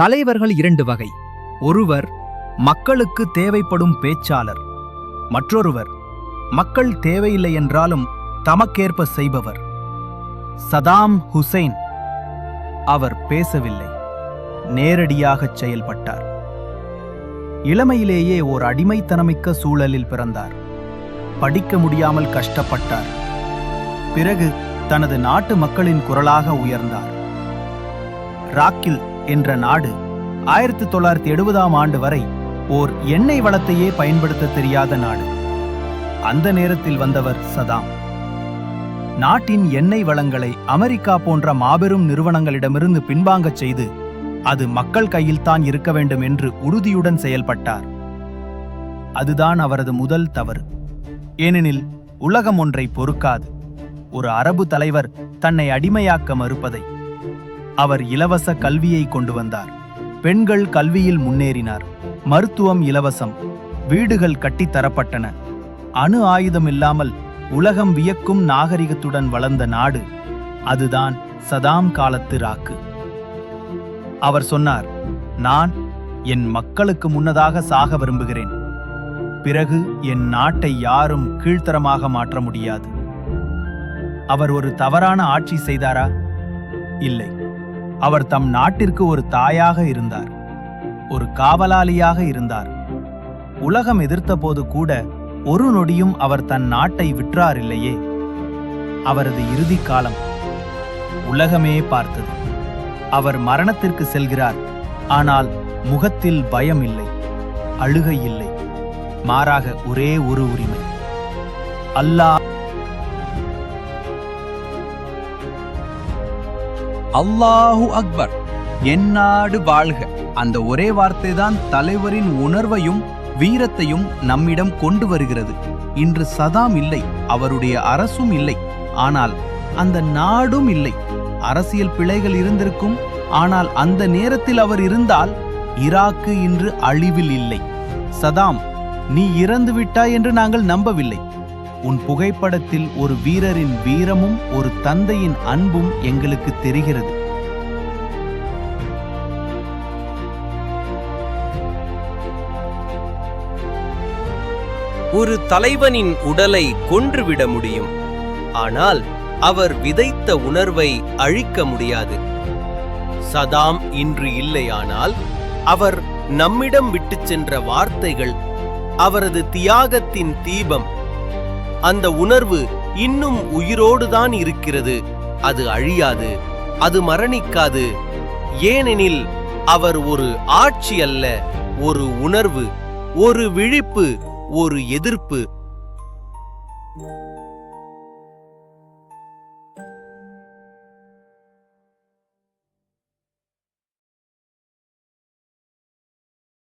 தலைவர்கள் இரண்டு வகை. ஒருவர் மக்களுக்கு தேவைப்படும் பேச்சாளர் மற்றொருவர் மக்கள் தேவையில்லை என்றாலும் தமக்கேற்ப செய்பவர். சதாம் ஹுசைன் அவர் பேசவில்லை நேரடியாகச் செயல்பட்டார். இளமையிலேயே ஓர் அடிமைத்தனமிக்க சூழலில் பிறந்தார். படிக்க முடியாமல் கஷ்டப்பட்டார். பிறகு தனது நாட்டு மக்களின் குரலாக உயர்ந்தார். ராக்கில் என்ற நாடு ஆயிரத்தி தொள்ளாயிரத்தி எழுபதாம் ஆண்டு வரை ஓர் எண்ணெய் வளத்தையே பயன்படுத்த தெரியாத நாடு. அந்த நேரத்தில் வந்தவர் சதாம். நாட்டின் எண்ணெய் வளங்களை அமெரிக்கா போன்ற மாபெரும் நிறுவனங்களிடமிருந்து பின்வாங்கச் செய்து அது மக்கள் கையில்தான் இருக்க வேண்டும் என்று உறுதியுடன் செயல்பட்டார். அதுதான் அவரது முதல் தவறு. ஏனெனில் உலகம் ஒன்றை பொறுக்காது. ஒரு அரபு தலைவர் தன்னை அடிமையாக்க மறுப்பதை அவர் இலவச கல்வியை கொண்டு வந்தார். பெண்கள் கல்வியில் முன்னேறினார். மருத்துவம் இலவசம். வீடுகள் கட்டித் தரப்பட்டன. அணு ஆயுதம் இல்லாமல் உலகம் வியக்கும் நாகரிகத்துடன் வளர்ந்த நாடு அதுதான் சதாம் காலத்து ராக்கு. அவர் சொன்னார் நான் என் மக்களுக்கு முன்னதாக சாக விரும்புகிறேன். பிறகு என் நாட்டை யாரும் கீழ்த்தரமாக மாற்ற முடியாது. அவர் ஒரு தவறான ஆட்சி செய்தாரா? இல்லை. அவர் தம் நாட்டிற்கு ஒரு தாயாக இருந்தார் ஒரு காவலாளியாக இருந்தார். உலகம் எதிர்த்தபோது கூட ஒரு நொடியும் அவர் தன் நாட்டை விற்றார் இல்லையே அவரது இறுதி காலம் உலகமே பார்த்தது. அவர் மரணத்திற்கு செல்கிறார் ஆனால் முகத்தில் பயம் இல்லை அழுகை இல்லை மாறாக ஒரே ஒரு உரிமை. அல்லாஹ் அல்லாஹு அக்பர். என் நாடு வாழ்க. அந்த ஒரே வார்த்தை தான் தலைவரின் உணர்வையும் வீரத்தையும் நம்மிடம் கொண்டு வருகிறது. இன்று சதாம் இல்லை அவருடைய அரசும் இல்லை. ஆனால் அந்த நாடும் இல்லை. அரசியல் பிழைகள் இருந்திருக்கும். ஆனால் அந்த நேரத்தில் அவர் இருந்தால் ஈராக்கு இன்று அழிவில் இல்லை. சதாம் நீ இறந்து விட்டாய் என்று நாங்கள் நம்பவில்லை. உன் புகைப்படத்தில் ஒரு வீரரின் வீரமும் ஒரு தந்தையின் அன்பும் எங்களுக்கு தெரிகிறது. ஒரு தலைவனின் உடலை கொன்றுவிட முடியும். ஆனால் அவர் விதைத்த உணர்வை அழிக்க முடியாது. சதாம் இன்று இல்லையானால் அவர் நம்மிடம் விட்டு சென்ற வார்த்தைகள் அவரது தியாகத்தின் தீபம் அந்த உணர்வு இன்னும் உயிரோடுதான் இருக்கிறது. அது அழியாது அது மரணிக்காது. ஏனெனில் அவர் ஒரு ஆட்சி அல்ல ஒரு உணர்வு ஒரு விழிப்பு ஒரு எதிர்ப்பு.